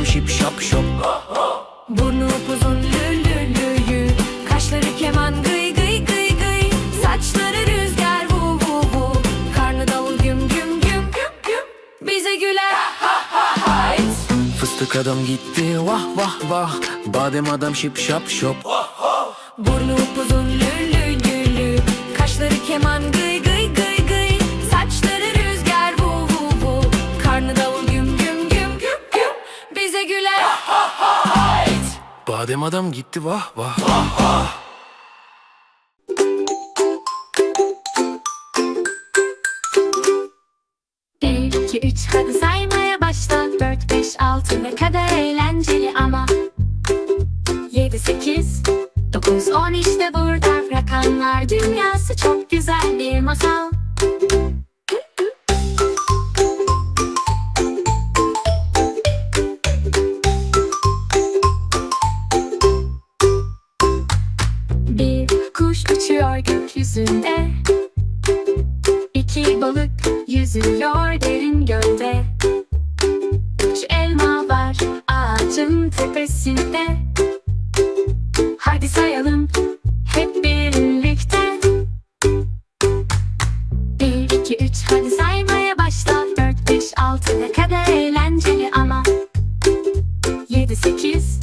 adam şip şap şop. Burnu upuzun lü lü lü lü. Kaşları keman gıy gıy gıy gıy. Saçları rüzgar vu vu vu. Karnı davul güm güm güm güm güm. Bize güler. Ha ha ha hayt Fıstık adam gitti vah vah vah. Badem adam şip şap şop. Burnu upuzun lü lü lü lü. Kaşları keman gıy Badem adam gitti vah vah. Bir, iki, üç hadi saymaya başla. Dört, beş, altı ne kadar eğlenceli ama. Yedi, sekiz, dokuz, on işte burada. Rakamlar dünyası çok güzel bir masal yüzüyor derin gölde. Üç elma var ağacın tepesinde. Hadi sayalım hep birlikte. Bir, iki, üç hadi saymaya başla. Dört, beş, altı ne kadar eğlenceli ama. Yedi, sekiz,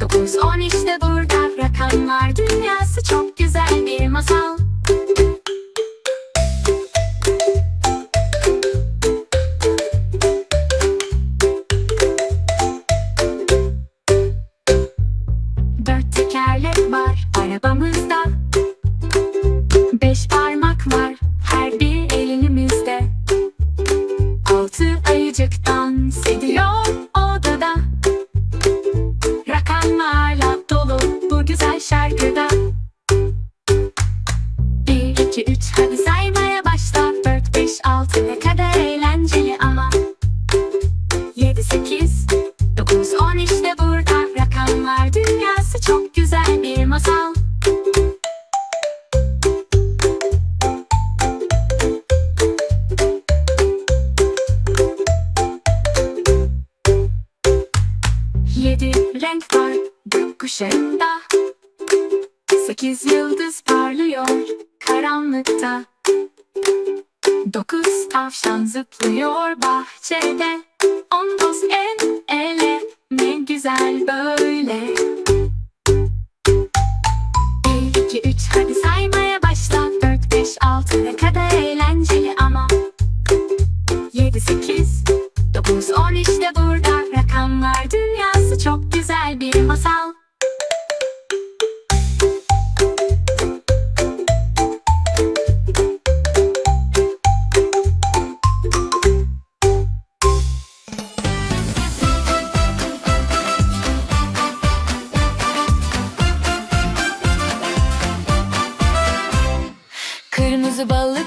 dokuz, on işte burada. Rakamlar dünyası çok güzel bir masal Yedi renk var gökkuşağında Sekiz yıldız parlıyor karanlıkta. Dokuz tavşan zıplıyor bahçede. On dost el ele ne güzel böyle. Bir, iki, üç hadi saymaya başla. Dört, beş, altı ne kadar eğlenceli ama. Yedi, sekiz, dokuz, on işte burada. Rakamlar dünyası çok güzel bir masal. Kırmızı balık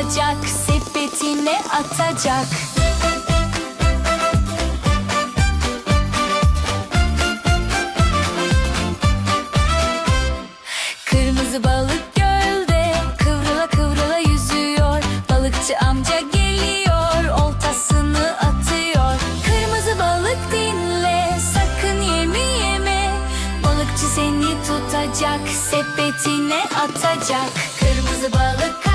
tutacak sepetine atacak. Kırmızı balık gölde kıvrıla kıvrıla yüzüyor. Balıkçı amca geliyor oltasını atıyor. Kırmızı balık dinle sakın yemi yeme. Balıkçı seni tutacak sepetine atacak. Kırmızı balık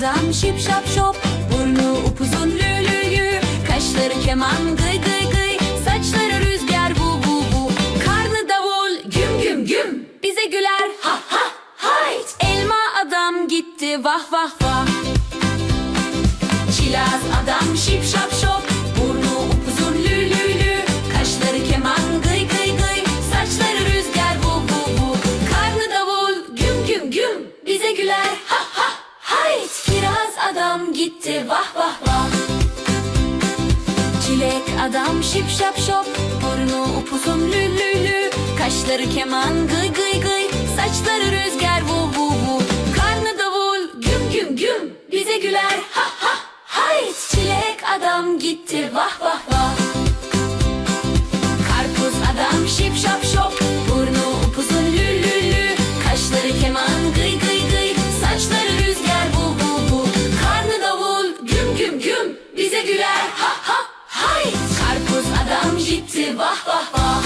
Adam şipşap şop Burnu upuzun lülülü Kaşları keman gıy gıy gıy. Saçları rüzgar bu bu bu. Karnı davul güm güm güm. Bize güler ha ha hayt Elma adam gitti vah vah vah. Çilaz adam şipşap şop gitti vah vah vah. Çilek adam şip şap şop. Burnu upuzun lü lü lü. Kaşları keman gıy gıy gıy. Saçları rüzgar vu vu vu. Karnı davul güm güm güm. Bize güler ha ha hayt Çilek adam gitti vah vah vah. Karpuz adam şip şap şop Bize güler. Ha ha hayt Karpuz adam gitti. Vah vah vah.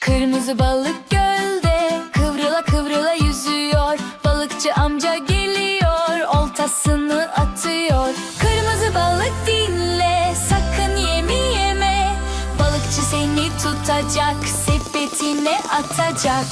Kırmızı balık tutacak sepetine atacak.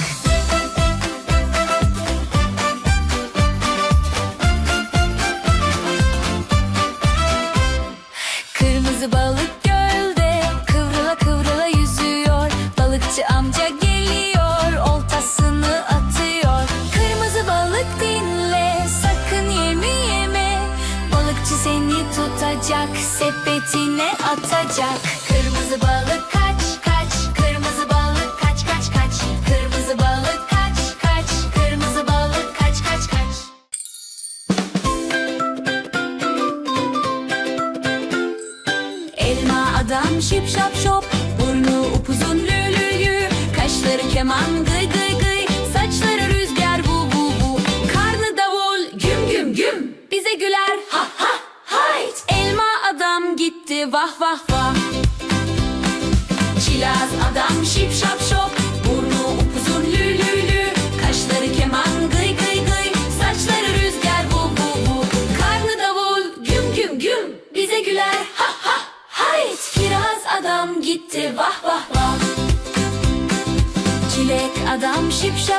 Kırmızı balık gölde kıvrıla kıvrıla yüzüyor. Balıkçı amca geliyor oltasını atıyor. Kırmızı balık dinle sakın yemi yeme. Balıkçı seni tutacak sepetine atacak şip şap şop. Burnu upuzun lü lü lü Kaşları keman gıy gıy gıy. Saçları rüzgar bu bu bu Karnı davul güm güm güm. Bize güler ha ha hayt. Elma adam gitti vah vah vah. Çilaz adam şip şap şop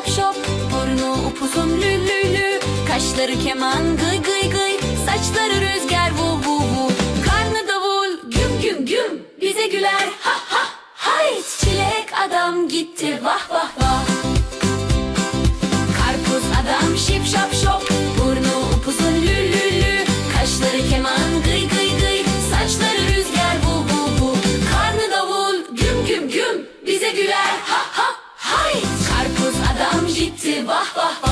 şop Burnu upuzun lü lü lü. Kaşları keman gıy gıy gıy. Saçları rüzgar vu vu vu. Karnı davul güm güm güm. Bize güler ha ha. Hayt Çilek adam gitti vah vah. sesi vah vah.